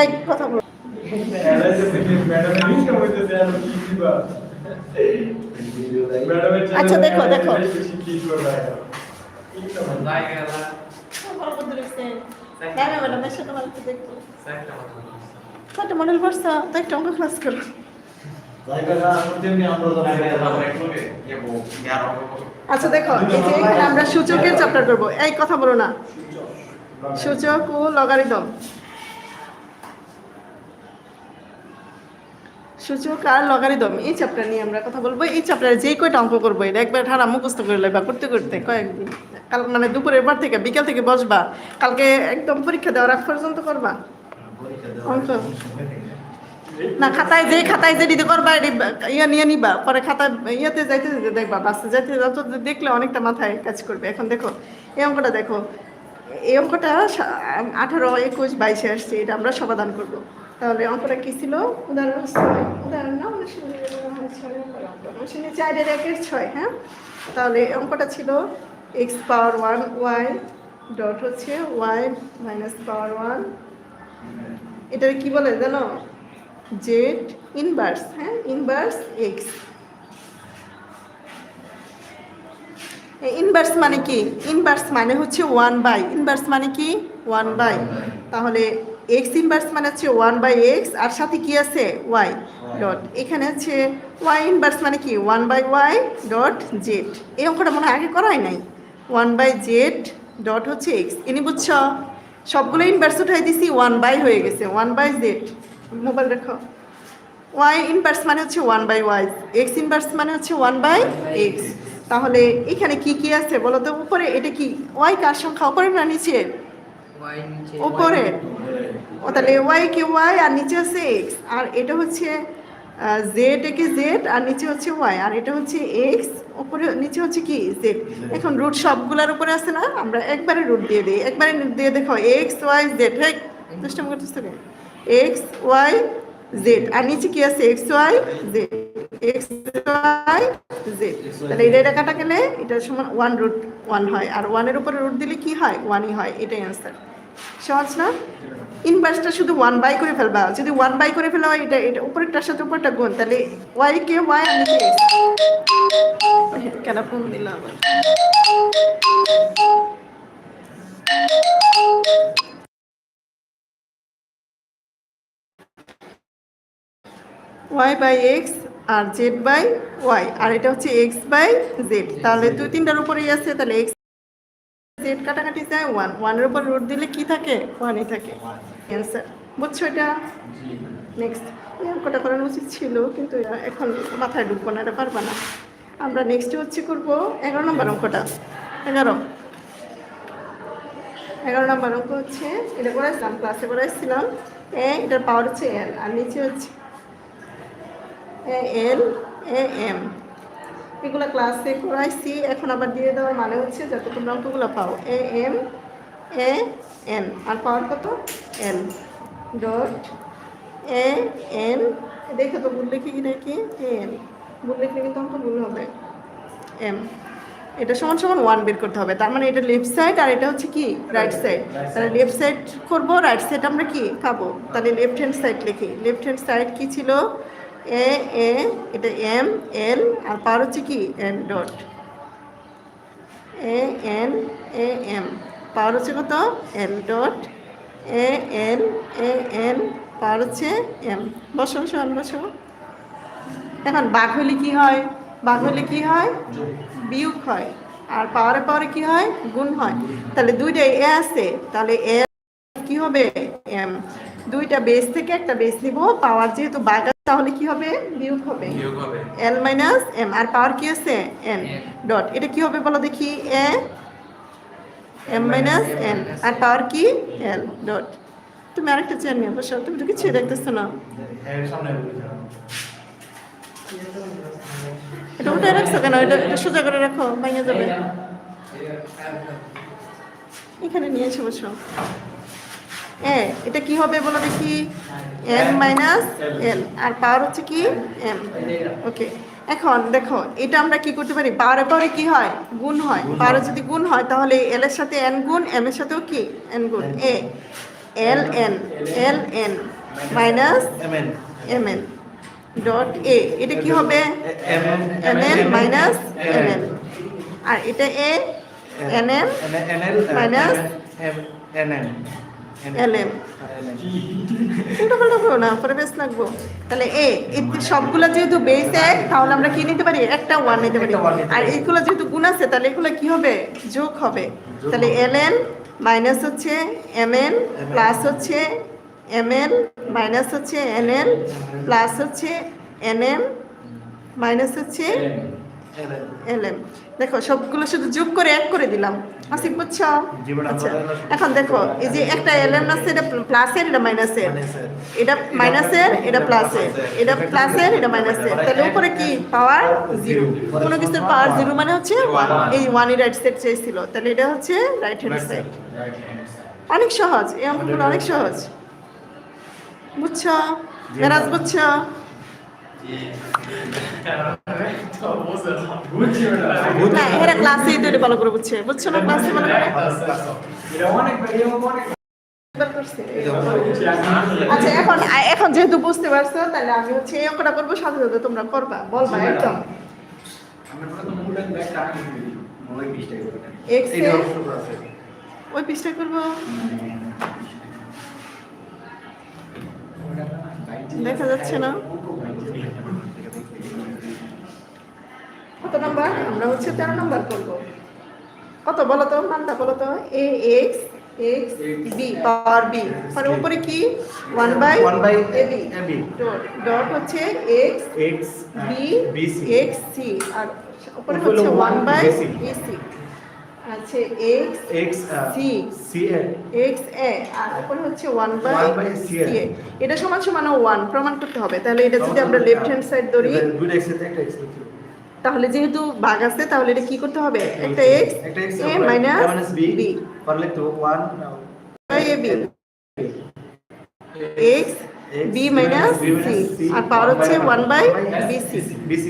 এই কথা বলো আচ্ছা, দেখো, দেখো। দেখব মডেল পড়ছো? তো একটা অঙ্ক ক্লাস করো। আচ্ছা দেখো এই যে এখানে আমরা সূচকের চ্যাপ্টার করব। এই কথা বলো না। সূচক ও লগারিদম। সূচক আর লগারিদম এই চ্যাপ্টার নিয়ে আমরা কথা বলব। এই চ্যাপ্টারে যেই কয়টা অঙ্ক করব এটা একবার ঠাড়া মুখস্থ করে লইবা করতে করতে কয়েকদিন। কাল মানে দুপুরের পর থেকে বিকেল থেকে বসবা। কালকে একদম পরীক্ষা দেওয়ার আগ পর্যন্ত করবা। অঙ্ক। না, খাতায় যে খাতায় যে দিতে করবা ইয়ে নিয়ে নিবা, পরে খাতায়, ইয়েতে যাইতে যেতে দেখবা, বাসে যাইতে যত দেখলে অনেকটা মাথায় কাজ করবে। এখন দেখো, এই অঙ্কটা দেখো, এই অঙ্কটা আঠারো, একুশ, বাইশে আসছে, এটা আমরা সমাধান করব। তাহলে অঙ্কটা কি ছিল? উদাহরণ উদাহরণ না চারের একের ছয় হ্যাঁ? তাহলে অঙ্কটা ছিল X power one Y dot হচ্ছে ওয়াই মাইনাস পাওয়ার ওয়ান এটা কি বলে জানো? জেড ইনভার্স হ্যাঁ ইনভার্স এক্স। ইনভার্স মানে কি? ইনভার্স মানে হচ্ছে ওয়ান বাই। ইনভার্স মানে কি? One by. তাহলে এক্স ইনভার্স মানে হচ্ছে ওয়ান বাই এক্স আর সাথে কি আছে? Y dot. এখানে হচ্ছে ওয়াই ইনভার্স মানে কি? One by Y dot Z. এই অঙ্কটা মনে হয় আগে করাই নাই। ওয়ান বাই জেড ডট হচ্ছে এক্স। ইনি বুঝছ? সবগুলো ইনভার্স উঠাই দিছি ওয়ান বাই হয়ে গেছে। One by Z. মোবাইল দেখো। ওয়াই ইনভার্স মানে হচ্ছে one by Y X inverse মানে হচ্ছে ওয়ান বাই এক্স তাহলে এখানে কি কি আছে বলো তো? উপরে এটা কি ওয়াই কার সংখ্যা? উপরে না নিচে? উপরে। ও তাহলে ওয়াই কে ওয়াই আর নিচে হচ্ছে এক্স আর এটা হচ্ছে জেড একে জেড আর নিচে হচ্ছে ওয়াই আর এটা হচ্ছে এক্স উপরে নিচে হচ্ছে কি? জেড এখন রুট সবগুলোর উপরে আছে না? আমরা একবারে রুট দিয়ে দিই। একবারে দিয়ে দেখো এক্স ওয়াই জেড হ্যাঁ দুষ্টাম করতেছ এক্স ওয়াই জেড আর নিচে কি আছে? X Y Z X Y Z তাহলে এটা এটা কাটা গেলে এটা সমান ওয়ান রুট ওয়ান হয়। আর ওয়ানের উপরে রুট দিলে কি হয়? ওয়ানই হয়। এটাই অ্যান্সার সহজ না? ইনভার্সটা শুধু ওয়ান বাই করে ফেলবা। যদি ওয়ান বাই করে ফেলা হয়, এটা এটা উপরেরটার সাথে উপরটা গুণ। তাহলে ওয়াই কে ওয়াই আর নিচে। কেন ফোন দিল ওয়াই বাই এক্স আর জেড বাই ওয়াই আর এটা হচ্ছে এক্স বাই জেড তাহলে দুই তিনটার উপরেই আছে তাহলে এক্স জেড কাটাকাটি যায় ওয়ান ওয়ানের উপর রুট দিলে কি থাকে? ওয়ানই থাকে। অ্যান্সার বুঝছ এটা? নেক্সট এই অঙ্কটা করানো উচিত ছিল কিন্তু এখন মাথায় ঢুকবো না এটা পারবা না। আমরা নেক্সট হচ্ছে করব এগারো নম্বর অঙ্কটা। এগারো। এগারো নম্বর অঙ্ক হচ্ছে এটা করাইছিলাম ক্লাসে করাইছিলাম। এ এটার পাওয়ার হচ্ছে এল আর নিচে হচ্ছে এ এল এ এম এগুলো ক্লাসে করাইছি, এখন আবার দিয়ে দেওয়ার মানে হচ্ছে যাতে তোমরা অঙ্কগুলো পাও। এ এম এ এন আর পাওয়ার কত? এল ডট এ এন দেখে তো, ভুল লিখে কি নাকি এ এন ভুল লিখলে কিন্তু অঙ্ক ভুল হবে। এম এটা সমান সমান ওয়ান বের করতে হবে। তার মানে এটা লেফট সাইড আর এটা হচ্ছে কি? রাইট সাইড তাহলে লেফট সাইড করব রাইট সাইড আমরা কি? খাব তাহলে লেফট হ্যান্ড সাইড লিখি। লেফট হ্যান্ড সাইড কি ছিল? এ এ এটা এম এল আর পার হচ্ছে কি? N dot A N A M power হচ্ছে কত? L dot A L A N পাওয়ার হচ্ছে এম বসো সমান বসো। এখন বাঘ হলে কি হয়? বাঘ হলে কি হয়? বিয়োগ হয়। আর পাওয়ারে পাওয়ারে কি হয়? গুণ হয়। তাহলে দুইটাই এ আছে। তাহলে এ কি হবে? এম দুইটা বেস থেকে একটা বেস নিব। পাওয়ার যেহেতু বাঘ তাহলে কি হবে? বিয়োগ হবে। L minus M R power কি আছে? এন ডট এটা কি হবে বলো দেখি? এ এম মাইনাস এন আর পাওয়ার কি? এল ডট তুমি আরেকটা চেয়ার নিয়ে বসো। তুমি তো কিছুই দেখতেছো না। এটা উঠে রাখছো কেন? এটা এটা সোজা করে রাখো ভেঙে যাবে। এখানে নিয়ে এসে বসো। এ এটা কি হবে বলো দেখি? এম মাইনাস এল আর পাওয়ার হচ্ছে কি? এম। ওকে এখন দেখো এটা আমরা কি করতে পারি? পাওয়ারে পাওয়ারে কি হয়? গুণ হয়। পাওয়ারে যদি গুণ হয় তাহলে এল এর সাথে এন গুণ এম এর সাথেও কি? এন গুণ। A L N L N minus M N. Dot A. এটা কি হবে? M N. Minus N. N আর এটা A N M nl minus nn L M উল্টো পাল্টা করো না পরে বেশ লাগবো। তাহলে এ সবগুলো যেহেতু বেস এক তাহলে আমরা কি নিতে পারি? একটা ওয়ান নিতে পারি। আর। এইগুলো যেহেতু গুণ আছে তাহলে এগুলো কি হবে? যোগ হবে। তাহলে এল এন মাইনাস হচ্ছে এম এন প্লাস হচ্ছে এম এন মাইনাস হচ্ছে এন এন প্লাস হচ্ছে এন এম মাইনাস হচ্ছে এল এম দেখো সবগুলো শুধু যোগ করে এক করে দিলাম। আসিক বুঝছ? আচ্ছা এখন দেখো এই যে একটা এল এম আছে এটা প্লাসের এটা মাইনাসের। এটা মাইনাসের এটা প্লাসের এটা প্লাসের এটা মাইনাসের তাহলে উপরে কি? পাওয়ার জিরো কোনো কিছুর পাওয়ার জিরো মানে হচ্ছে ওয়ান এই ওয়ানই রাইট সাইড চেয়েছিল। তাহলে এটা হচ্ছে রাইট হ্যান্ড সাইড অনেক সহজ এই অঙ্কগুলো অনেক সহজ। বুঝছ? মেরাজ বুঝছ? এরা ক্লাসে তো এটা ভালো করে বুঝছে বুঝছ না ক্লাসে ভালো করে আচ্ছা এখন এখন যেহেতু বুঝতে পারছ, তাহলে আমি হচ্ছে এই অঙ্কটা করব, সাথে সাথে তোমরা করবা, বলবা একদম। ওই পিসটা করব দেখা যাচ্ছে না। কত নাম্বার? আমরা হচ্ছে তেরো নাম্বার করব। কত বলো তো? মানটা বলো তো? A X X B power B মানে উপরে কি? One by One by A B dot হচ্ছে X X, B X C আর উপরে হচ্ছে ওয়ান বাই বি সি আছে X, uh, C. C, A, A আর উপরে হচ্ছে one by One by C এটা সমান সমান ওয়ান প্রমাণ করতে হবে। তাহলে এটা যদি আমরা লেফট হ্যান্ড সাইড ধরি দুটো X এর একটা X তাহলে যেহেতু ভাগ আছে তাহলে এটা কি করতে হবে? একটা X A minus B, B পরে লিখতে by A B X X, minus C, আর পাওয়ার হচ্ছে one by B C BC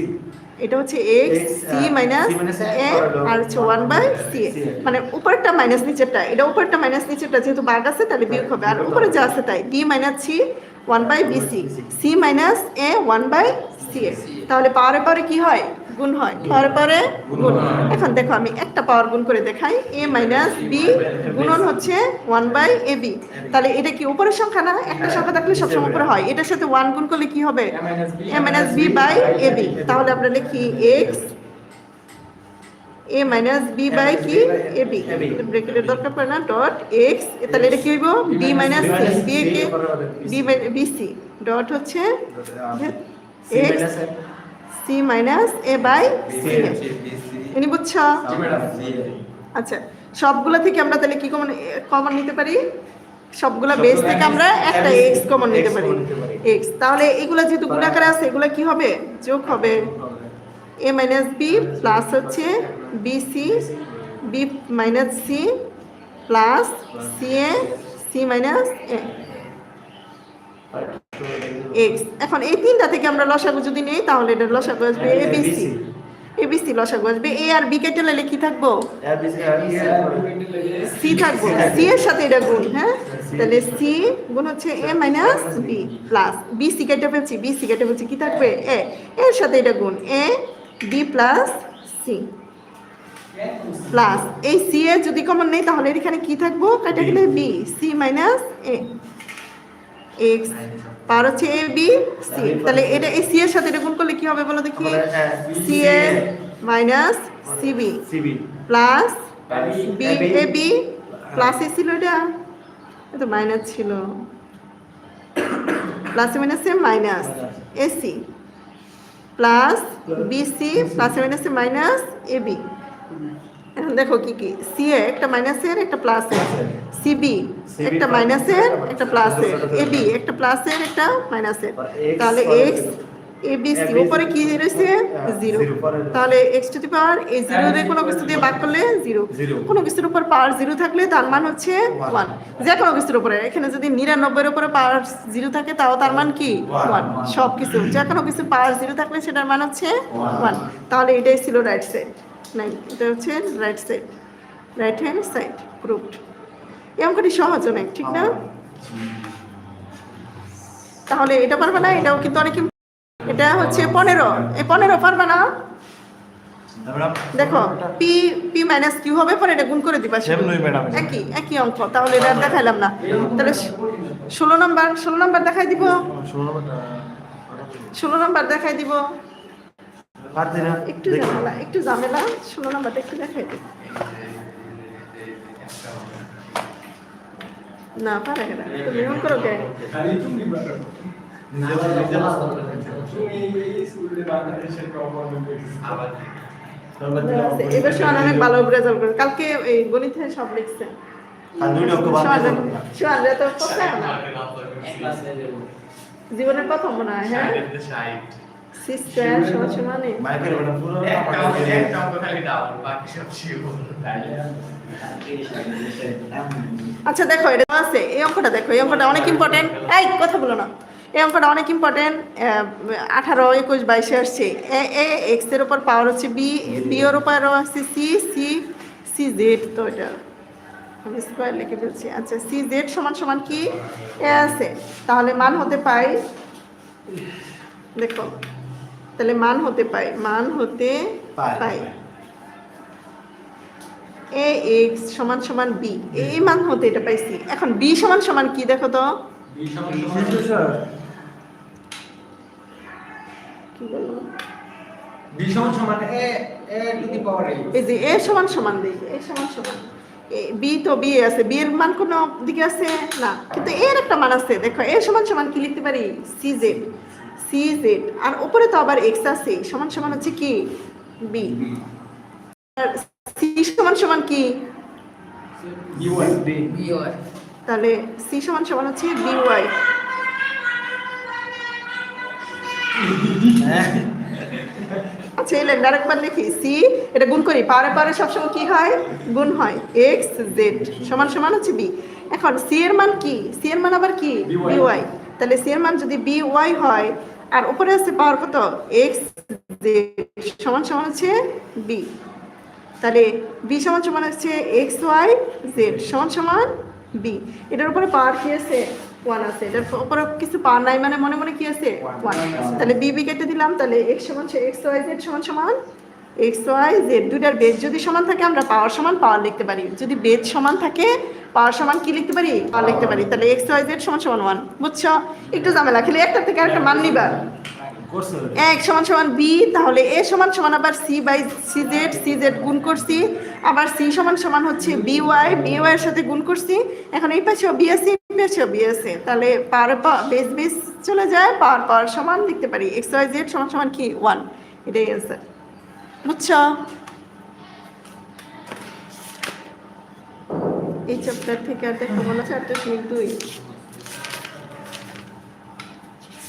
এটা হচ্ছে X X, C minus A আর হচ্ছে ওয়ান বাই সি C মানে উপরটা মাইনাস নিচেরটা এটা উপরটা মাইনাস নিচেরটা যেহেতু ভাগ আছে তাহলে বিয়োগ হবে। আর উপরে যা আছে তাই B minus C one by B C minus A one by C A তাহলে পাওয়ারে পরে কি হয়? গুণ হয়। পাওয়ারে পরে গুণ এখন দেখো আমি একটা পাওয়ার গুণ করে দেখাই। এ মাইনাস বি গুণন হচ্ছে ওয়ান বাই এ বি তাহলে এটা কি উপরের সংখ্যা না? একটা সংখ্যা থাকলে সবসময় উপরে হয়। এটার সাথে ওয়ান গুণ করলে কি হবে? A minus B by A B তাহলে আমরা লিখি X A minus B by কি এ বি ব্রেকেটের দরকার পড়ে না ডট এক্স তাহলে এটা কি হইব? বি মাইনাস সি বি কে বি বি সি ডট হচ্ছে C X, minus A, C minus A by C ইনি বুঝছ? আচ্ছা সবগুলো থেকে আমরা তাহলে কি কমন কমন নিতে পারি? সবগুলা বেস থেকে আমরা একটা এক্স কমন নিতে পারি। এক্স তাহলে এগুলো যেহেতু গুণাকারে আছে এগুলো কি হবে? যোগ হবে। এ মাইনাস বি প্লাস হচ্ছে B C B minus C plus C A C minus A X এখন এই তিনটা থেকে আমরা লসাগু যদি নেই তাহলে এটা লসাগু আসবে A B C A B C লসাগু আসবে। এ আর বি কেটে নিলে কি থাকব? সি থাকব। সি এর সাথে এটা গুণ হ্যাঁ? তাহলে সি গুণ হচ্ছে A minus B plus B C কেটে ফেলছি বি সি কেটে ফেলছি কি থাকবে? এ এর সাথে এটা গুণ A B plus C plus এই সি এ যদি কমন নেই তাহলে এখানে কি থাকব? কেটে গেলে B C minus A X পার হচ্ছে এ বি সি তাহলে এটা এই সি এর সাথে এটা গুণ করলে কি হবে বলো দেখি? C A minus C B plus B A B প্লাসে ছিল এটা? এটা মাইনাস ছিল। প্লাসে মাইনাসে minus AC plus B BC প্লাসে মাইনাসে মাইনাস এবি এখন দেখো কি কি? সি এ একটা মাইনাসের একটা প্লাস প্লাসের সিবি একটা মাইনাসের একটা প্লাস প্লাসের এবি একটা প্লাসের একটা মাইনাসের তাহলে এক্স এ বি সি উপরে কি রয়েছে? হ্যাঁ, জিরো রয়েছে। তাহলে এক্স টু দি পাওয়ার এই জিরো দিয়ে কোনো কিছু দিয়ে ভাগ করলে জিরো কোনো কিছুর উপর পাওয়ার জিরো থাকলে তার মান হচ্ছে ওয়ান যে কোনো কিছুর উপরে। এখানে যদি নিরানব্বইয়ের উপরে পাওয়ার জিরো থাকে তাও তার মান কি। ওয়ান সব কিছু যে কোনো কিছু পাওয়ার জিরো থাকলে সেটার মান হচ্ছে ওয়ান তাহলে এটাই ছিল রাইট সাইড এটা হচ্ছে right side right hand side proved এই অঙ্কটি সহজ অনেক ঠিক না? তাহলে এটা পারবে না এটাও কিন্তু অনেক এটা হচ্ছে পনেরো। এই পনেরো পারবে না? দেখো পি পি মাইনাস কিউ হবে পরে এটা গুণ করে দিবা। একই একই অঙ্ক তাহলে এটা দেখাইলাম না। তাহলে ষোলো নাম্বার ষোলো নাম্বার দেখাই দিব। ষোলো নাম্বার দেখাই দিব। পারছি না একটু ঝামেলা একটু ঝামেলা ষোলো নাম্বারটা একটু দেখাই দিব না পারে না তুমি এমন করো কে এবার সোহান অনেক ভালো রেজাল্ট করে। কালকে এই গণিতে সব লিখছে। আর দুইটা অঙ্ক বাদ দিয়ে দেবো না। সোহান রে তো পড়ছে না জীবনের প্রথম মনে হয় হ্যাঁ সিস্টার সমান সমানে মাইকেল ওটা পুরো আচ্ছা দেখো এটা আছে। এই অঙ্কটা দেখো এই অঙ্কটা অনেক ইম্পর্টেন্ট এই কথা বলো না। এই অঙ্কটা অনেক ইম্পর্টেন্ট আঠারো একুশ বাইশে আসছে। এ এ এক্সের উপর পাওয়ার হচ্ছে বি বি এর উপর আছে সি সি সি জেড তো এটা আমি স্কোয়ার লিখে ফেলছি। আচ্ছা সি জেড সমান সমান কি? এ আছে। তাহলে মান হতে পাই দেখো তাহলে মান হতে পাই মান হতে পাই। এ এক্স সমান সমান বি এই মান হতে এটা পাইছি। এখন বি সমান সমান কি দেখো তো? কি বলব এই যে এ সমান সমান দিই এ সমান সমান। বি তো বি আছে বি এর মান কোনো দিকে আছে? না কিন্তু এর একটা মান আছে। দেখো এ সমান সমান কি লিখতে পারি? C Z. সি জেড আর উপরে তো আবার এক্স আছে সমান সমান হচ্ছে কি? বি আর সি সমান সমান কি? তাহলে সি সমান সমান হচ্ছে বি ওয়াই আচ্ছা এই আরেকবার লিখি। সি এটা গুণ করি। পারে পারে সবসময় কি হয়? গুণ হয়। এক্স জেড সমান সমান হচ্ছে বি এখন সি এর মান কি? সি এর মান আবার কি? বি ওয়াই তাহলে সি এর মান যদি বি ওয়াই হয় আর উপরে আছে পাওয়ার কত? এক্স জেড সমান সমান হচ্ছে বি তাহলে বি সমান সমান হচ্ছে এক্স ওয়াই জেড সমান সমান বি এটার উপরে পাওয়ার কি আছে? ওয়ান আছে। এটার উপরে কিছু পাওয়ার নাই মানে মনে মনে কি আছে? ওয়ান তাহলে বি বি কেটে দিলাম। তাহলে এক্স সমান এক্স ওয়াই জেড সমান সমান এক্স ওয়াই জেড দুটার বেদ যদি সমান থাকে আমরা পাওয়ার সমান পাওয়ার লিখতে পারি। যদি বেদ সমান থাকে পাওয়ার সমান কি লিখতে পারি? পাওয়ার লিখতে পারি। তাহলে এক্স ওয়াই জেড সমান সমান ওয়ান বুঝছ? একটু ঝামেলা। খেলে একটা থেকে আরেকটা মান নিবা। এক সমান সমান বি তাহলে এ সমান সমান আবার C by C Z C Z গুণ করছি। আবার সি সমান সমান হচ্ছে বি ওয়াই বি ওয়াই এর সাথে গুণ করছি। এখন এই পাশেও বি আছে, এই পাশেও বি আছে। তাহলে পার বেস বেস চলে যায়। পাওয়ার পাওয়ার সমান লিখতে পারি। এক্স ওয়াই জেড সমান সমান কি? ওয়ান এটাই অ্যান্সার বুঝছ? এই চ্যাপ্টার থেকে আর দেখো মনে হচ্ছে চারটে দশমিক দুই।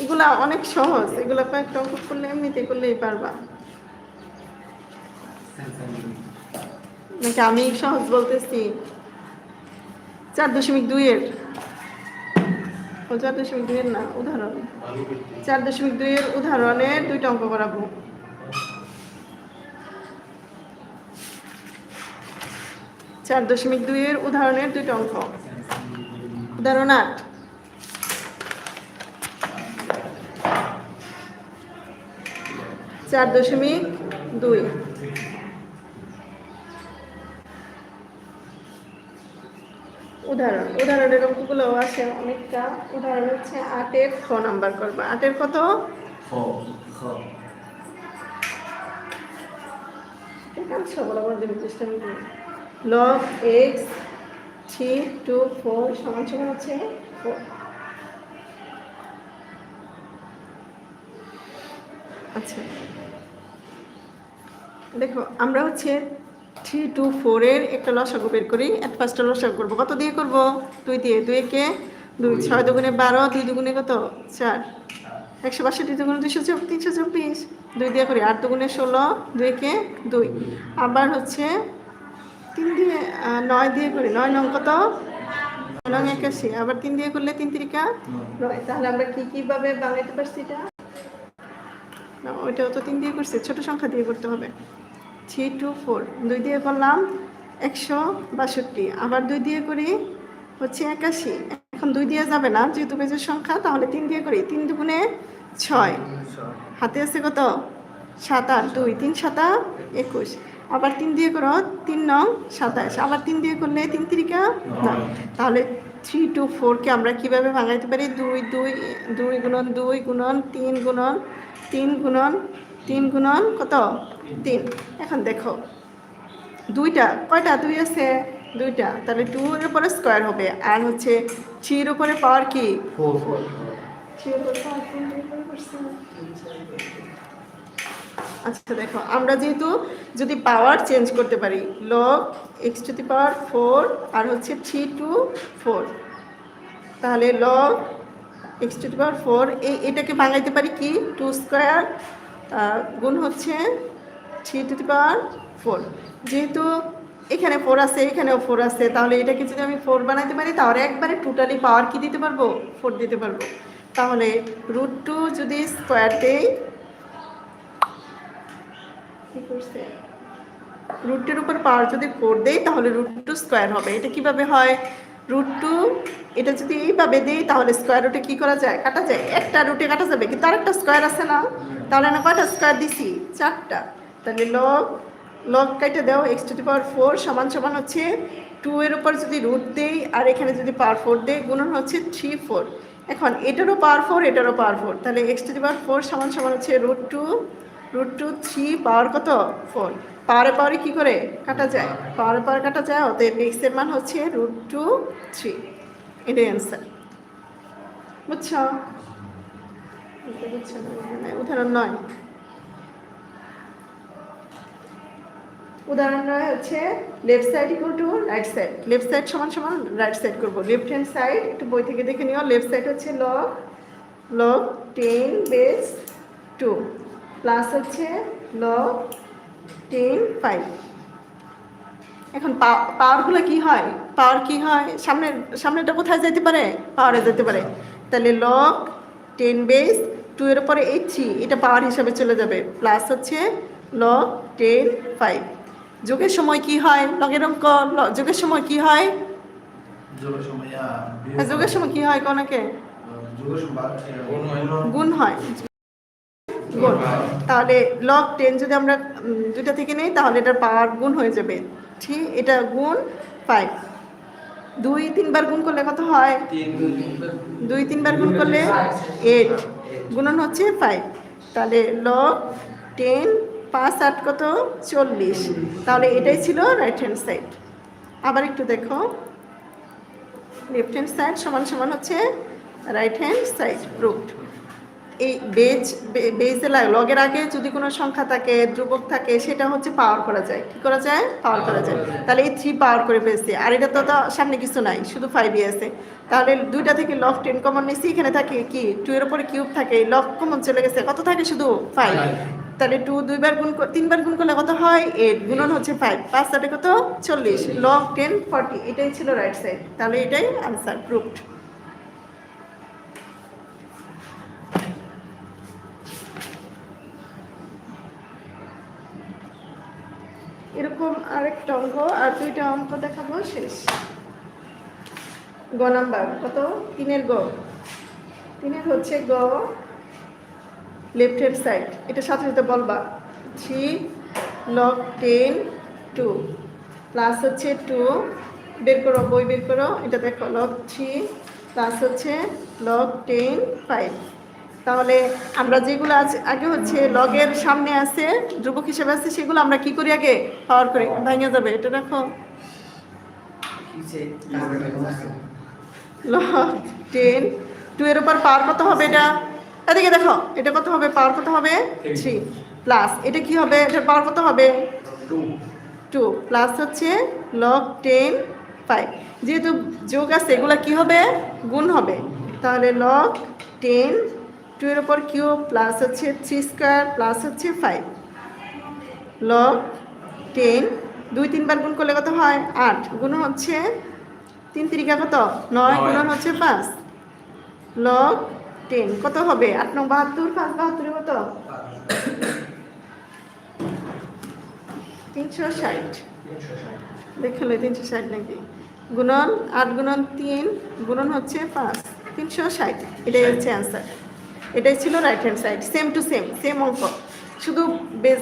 এগুলা অনেক সহজ, এগুলা কয়েকটা অঙ্ক করলে এমনিতে করলেই পারবা। নাকি আমি সহজ বলতেছি? চার দশমিক দুইয়ের। ও চার দশমিক দুইয়ের না, উদাহরণ। চার দশমিক দুইয়ের উদাহরণের দুইটা অঙ্ক করাবো। চার দশমিক দুইয়ের উদাহরণের দুইটা অঙ্ক। উদাহরণ আট। চার দশমিক দুই। উদাহরণ। উদাহরণের অঙ্কগুলো আছে অনেকটা। উদাহরণ হচ্ছে আটের খ নাম্বার করবা। আটের কত? চেষ্টা করি log X three two four সমান সমান হচ্ছে আচ্ছা। দেখো আমরা হচ্ছে থ্রি টু ফোরের একটা লসাগু বের করি এক পাঁচটা লসাগু করব। কত দিয়ে করব? দুই দিয়ে। দুই একে দুই ছয় দুগুণে বারো দুই দুগুণে কত? চার। একশো বাষট্টি দুগুণে দুশো তিনশো চব্বিশ। দুই দিয়ে করি আট দুগুণে ষোলো দুইকে দুই। আবার হচ্ছে তিন দিয়ে নয় দিয়ে করি। নয় নং কত? নয় নং একাশি। আবার তিন দিয়ে করলে তিন তিরিকা? নয় তাহলে আমরা কি কীভাবে বানাইতে পারছি এটা? ওইটাও তো তিন দিয়ে করছে। ছোট সংখ্যা দিয়ে করতে হবে। Three two four. দুই দিয়ে করলাম একশো বাষট্টি। আবার দুই দিয়ে করি হচ্ছে একাশি। এখন দুই দিয়ে যাবে না। যেহেতু বেজের সংখ্যা তাহলে তিন দিয়ে করি। তিন দুগুণে ছয়। হাতে আছে কত? সাত আট। দুই তিন সাতা একুশ। আবার তিন দিয়ে করো তিন নং সাতাশ আবার তিন দিয়ে করলে তিন তিরিকা নয় তাহলে থ্রি টু ফোরকে আমরা কীভাবে ভাঙাইতে পারি দুই দুই দুই গুণন দুই গুণন তিন গুণন তিন গুণন তিন গুণন কত তিন এখন দেখো দুইটা কয়টা দুই আছে দুইটা তাহলে টু এর উপরে স্কোয়ার হবে আর হচ্ছে থ্রির উপরে পাওয়ার কি থ্রির উপরে power তিন দিয়ে উপরে করছে। আচ্ছা দেখো, আমরা যেহেতু যদি পাওয়ার চেঞ্জ করতে পারি log X to the power four আর হচ্ছে থ্রি টু ফোর তাহলে log X to the power four এই এটাকে ভাঙাইতে পারি কি? টু স্কোয়ার গুণ হচ্ছে three to the power four যেহেতু এখানে ফোর আছে, এখানেও ফোর আছে, তাহলে এটাকে যদি আমি ফোর বানাইতে পারি, তাহলে একবারে টোটালি পাওয়ার কি দিতে পারব? ফোর দিতে পারব। তাহলে রুট টু যদি স্কোয়ার রুটের উপর পাওয়ার যদি ফোর দেই, তাহলে রুট টু স্কোয়ার হবে। এটা কীভাবে হয়? রুট টু এটা যদি এইভাবে দিই, তাহলে স্কোয়ার রুটে কি করা যায়? কাটা যায়? একটা রুটে কাটা যাবে, কিন্তু আরেকটা স্কোয়ার আছে না। তাহলে না কয়টা স্কোয়ার দিছি? চারটা। তাহলে লগ লগ কাইটে দাও X to the power four সমান সমান হচ্ছে টু এর উপর যদি রুট দেই, আর এখানে যদি পাওয়ার ফোর দেই, গুণন হচ্ছে থ্রি ফোর এখন এটারও পাওয়ার ফোর এটারও পাওয়ার ফোর তাহলে X to the power four সমান সমান হচ্ছে root two root two three power কত? ফোর পাওয়ারে পাওয়ারে কী করে? কাটা যায়। পাওয়ারে পাওয়ার কাটা যায়, অতএব এক্সের মান হচ্ছে রুট টু থ্রি এটাই অ্যান্সার বুঝছ? উদাহরণ নয়। উদাহরণ নয় হচ্ছে left side equal to right side left side সমান সমান রাইট সাইড করব। লেফট হ্যান্ড সাইড একটু বই থেকে দেখে নিও। লেফট সাইড হচ্ছে log log ten base two plus হচ্ছে লগ টেন ফাইভ এখন পাওয়ারগুলো কি হয়? পাওয়ার কি হয়? সামনে সামনেটা কোথায় যেতে পারে? পাওয়ারে যেতে পারে। তাহলে লগ টেন বেস টু এর উপরে এই থ্রি এটা পাওয়ার হিসাবে চলে যাবে। প্লাস হচ্ছে লগ টেন ফাইভ যোগের সময় কি হয়? লগের অঙ্ক যোগের সময় কি হয়? যোগের সময় হ্যাঁ, যোগের সময় কি হয় কোনাকে গুণ হয়। তাহলে লগ টেন যদি আমরা দুইটা থেকে নেই, তাহলে এটার পাওয়ার গুণ হয়ে যাবে ঠিক এটা গুণ ফাইভ দুই তিনবার গুণ করলে কত হয়? দুই তিনবার গুণ করলে এইট গুণন হচ্ছে ফাইভ তাহলে লগ টেন পাঁচ আট কত? চল্লিশ। তাহলে এটাই ছিল রাইট হ্যান্ড সাইড আবার একটু দেখো। লেফট হ্যান্ড সাইড সমান সমান হচ্ছে রাইট হ্যান্ড সাইড রুট এই বেজ বেজে লগের আগে যদি কোনো সংখ্যা থাকে ধ্রুবক থাকে সেটা হচ্ছে পাওয়ার করা যায়। কি করা যায়? পাওয়ার করা যায়। তাহলে এই থ্রি পাওয়ার করে ফেলছি। আর এটা তো সামনে কিছু নাই শুধু ফাইভই আছে। তাহলে দুইটা থেকে লক টেন কমন নিচ্ছি এখানে থাকে কি? টু এর উপরে কিউব থাকে লক কমন চলে গেছে। কত থাকে শুধু? ফাইভ তাহলে টু দুইবার গুণ তিনবার গুণ করলে কত হয়? এইট গুণন হচ্ছে ফাইভ পাঁচ সাথে কত? চল্লিশ। লক টেন ফর্টি এটাই ছিল রাইট সাইড তাহলে এটাই আনসার প্রুফড এরকম আরেকটা অঙ্ক, আর দুইটা অঙ্ক দেখাবো, শেষ। গ নাম্বার, কত? তিনের গ। তিনের হচ্ছে গ লেফট হ্যান্ড সাইড এটা সাথে সাথে বলবা। Three log ten two plus হচ্ছে টু বের করো, বই বের করো। এটা দেখো লগ থ্রি প্লাস হচ্ছে লগ টেন ফাইভ তাহলে আমরা যেগুলো আজ, আগে হচ্ছে লগের সামনে আছে যুবক হিসেবে আছে, সেগুলো আমরা কি করি আগে? পাওয়ার করি। ভাঙে যাবে, এটা দেখো। টেন টু এর উপর পাওয়ার কত হবে এটা? এদিকে দেখো, এটা কত হবে? পাওয়ার কত হবে? থ্রি প্লাস এটা কি হবে? এটার পাওয়ার কত হবে? টু প্লাস হচ্ছে লগ টেন ফাইভ যেহেতু যোগ আছে, এগুলো কি হবে? গুণ হবে। তাহলে লগ টেন টু এর ওপর কিউ প্লাস হচ্ছে থ্রি স্কোয়ার প্লাস হচ্ছে ফাইভ লগ টেন দুই তিনবার গুণ করলে কত হয়? আট। গুণ হচ্ছে তিন তিরিকা কত? নয়। নয়। গুণন হচ্ছে পাঁচ। লগ টেন কত হবে? আট নং বাহাত্তর পাঁচ বাহাত্তরে কত? তিনশো ষাট। দেখলে তিনশো ষাট নাকি? গুণন আট গুণন তিন গুণন হচ্ছে পাঁচ। তিনশো ষাট। এটাই হচ্ছে অ্যান্সার এটাই ছিল right hand side same to same same অঙ্ক শুধু বেস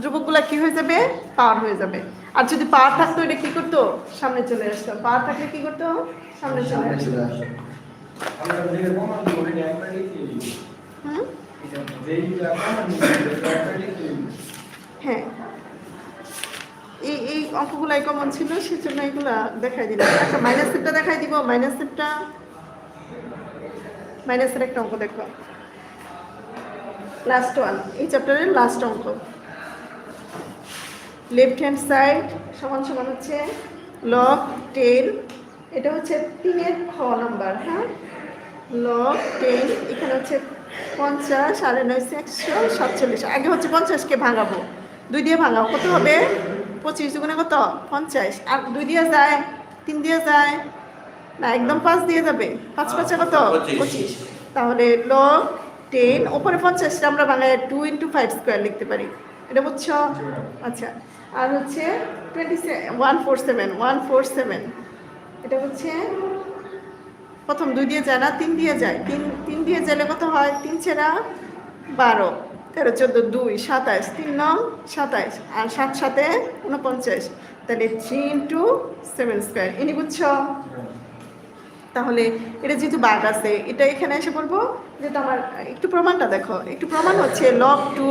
ধ্রুবকগুলো কি হয়ে যাবে? পার হয়ে যাবে। আর যদি পার থাকতো এটা কি করতো? সামনে চলে আসতো। পার থাকলে কি করতো? সামনে চলে আসতো। হ্যাঁ। এই এই অঙ্কগুলাই কমন ছিল সেজন্য এগুলা দেখাই দিলাম। আচ্ছা মাইনাসেরটা দেখাই দিব। মাইনাসেরটা মাইনাসের একটা অঙ্ক দেখো লাস্ট ওয়ান এই চ্যাপ্টারের লাস্ট অঙ্ক। লেফট হ্যান্ড সাইড সমান সমান হচ্ছে লগ টেন এটা হচ্ছে তিনের খ নাম্বার হ্যাঁ? লগ টেন এখানে হচ্ছে পঞ্চাশ আর হচ্ছে একশো সাতচল্লিশ। আগে হচ্ছে পঞ্চাশকে ভাঙাবো। দুই দিয়ে ভাঙাবো কত হবে? পঁচিশ দুগুণে কত? পঞ্চাশ। আর দুই দিয়ে যায় তিন দিয়ে যায় না একদম পাঁচ দিয়ে যাবে। পাঁচ পাঁচে কত? পঁচিশ। তাহলে লগ টেন ওপরে পঞ্চাশটা আমরা বাংলায় টু ইন্টু ফাইভ স্কোয়ার লিখতে পারি। এটা বুঝছ আচ্ছা আর হচ্ছে twenty one four seven one four seven এটা হচ্ছে, প্রথম দুই দিয়ে যায় না, তিন দিয়ে যায়। তিন তিন দিয়ে গেলে কত হয়? তিন ছেড়া বারো। তেরো, চোদ্দ, দুই, সাতাশ, তিন নং, সাতাশ। আর সাত সাথে উনপঞ্চাশ তাহলে থ্রি ইন্টু সেভেন স্কোয়ার ইনি বুঝছ? তাহলে এটা যেহেতু বাঘ আছে, এটা এখানে এসে বলব যেটা আমার, একটু প্রমাণটা দেখো, একটু প্রমাণ হচ্ছে লগ টু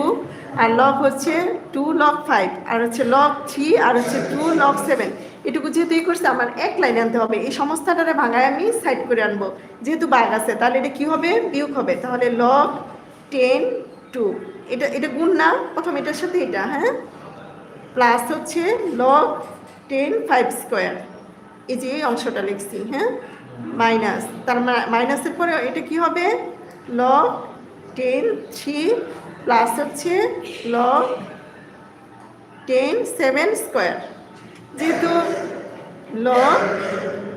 আর লগ হচ্ছে টু লগ ফাইভ আর হচ্ছে লগ থ্রি আর হচ্ছে টু লগ সেভেন এটুকু যেহেতু এই করছে আমার এক লাইনে আনতে হবে, এই সমস্যাটারে ভাঙায় আমি সাইড করে আনব। যেহেতু বাঘ আছে, তাহলে এটা কী হবে? বিয়োগ হবে। তাহলে লগ টেন টু এটা এটা গুণ না, প্রথম এটার সাথে এটা হ্যাঁ? প্লাস হচ্ছে লগ টেন ফাইভ স্কোয়ার এই যে এই অংশটা লিখছি হ্যাঁ? মাইনাস। তার মাইনাসের পরে এটা কি হবে? লগ টেন থ্রি প্লাস হচ্ছে লগ টেন সেভেন স্কোয়ার যেহেতু লগ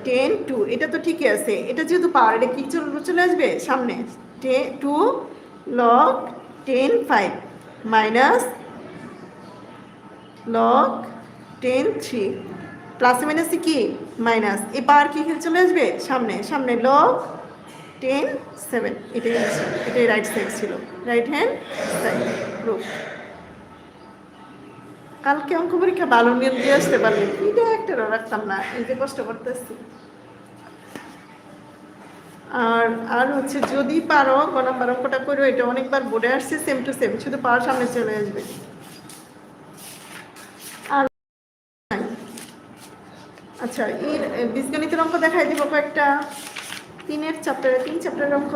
টেন টু এটা তো ঠিকই আছে। এটা যেহেতু পাওয়ার, এটা কি চলে আসবে? সামনে। টে two log ten five minus log ten three প্লাসে মাইনাসে কি? মাইনাস। এই পাওয়ার কি চলে আসবে? সামনে সামনে লগ, টেন, সেভেন। এটাই এটাই রাইট সাইড ছিল। রাইট হ্যান্ড সাইড প্রুফ কালকে অঙ্ক পরীক্ষা ভালো নিয়ে দিয়ে আসতে পারলে এটা একটা রাখতাম না, এই যে কষ্ট করতেছি। আর আর হচ্ছে যদি পারো, গ নাম্বার অঙ্কটা করো, এটা অনেকবার বোর্ডে আসছে সেম টু সেম শুধু পাওয়ার সামনে চলে আসবে আর আচ্ছা এর বীজগণিতের অঙ্ক দেখাই দিব কয়েকটা। তিনের চ্যাপ্টারে তিন চ্যাপ্টারের অঙ্ক।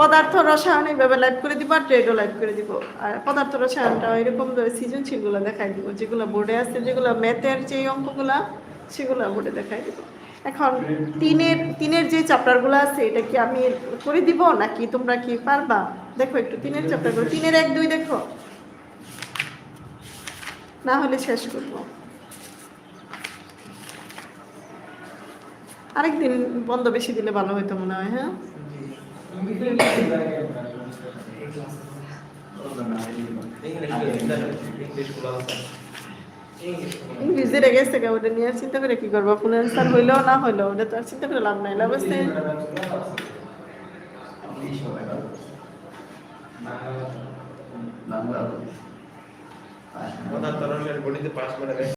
পদার্থ রসায়ন এইভাবে লাইভ করে দিব আর ট্রেডও লাইভ করে দিব। আর পদার্থ রসায়নটা এরকম সৃজনশীলগুলো দেখাই দিব। যেগুলো বোর্ডে আছে, যেগুলো ম্যাথের যে অঙ্কগুলো, সেগুলো বোর্ডে দেখাই দিব। এখন তিনের তিনের যে চ্যাপ্টারগুলো আছে, এটা কি আমি করে দিব নাকি তোমরা কি পারবা? দেখো একটু, তিনের চ্যাপ্টারগুলো তিনের এক, দুই দেখো। না হলে শেষ করব। আরেকদিন বন্ধ বেশি দিলে ভালো হইতো মনে হয় হ্যাঁ? ইংলিশ গেছে নিয়ে করে কি করব? কোনো হইল না হইল তো আর চিন্তা করে লাভ নাই, লাভ আছে। বাংলা পদার্থ রসায়ন গণিতে পাস করে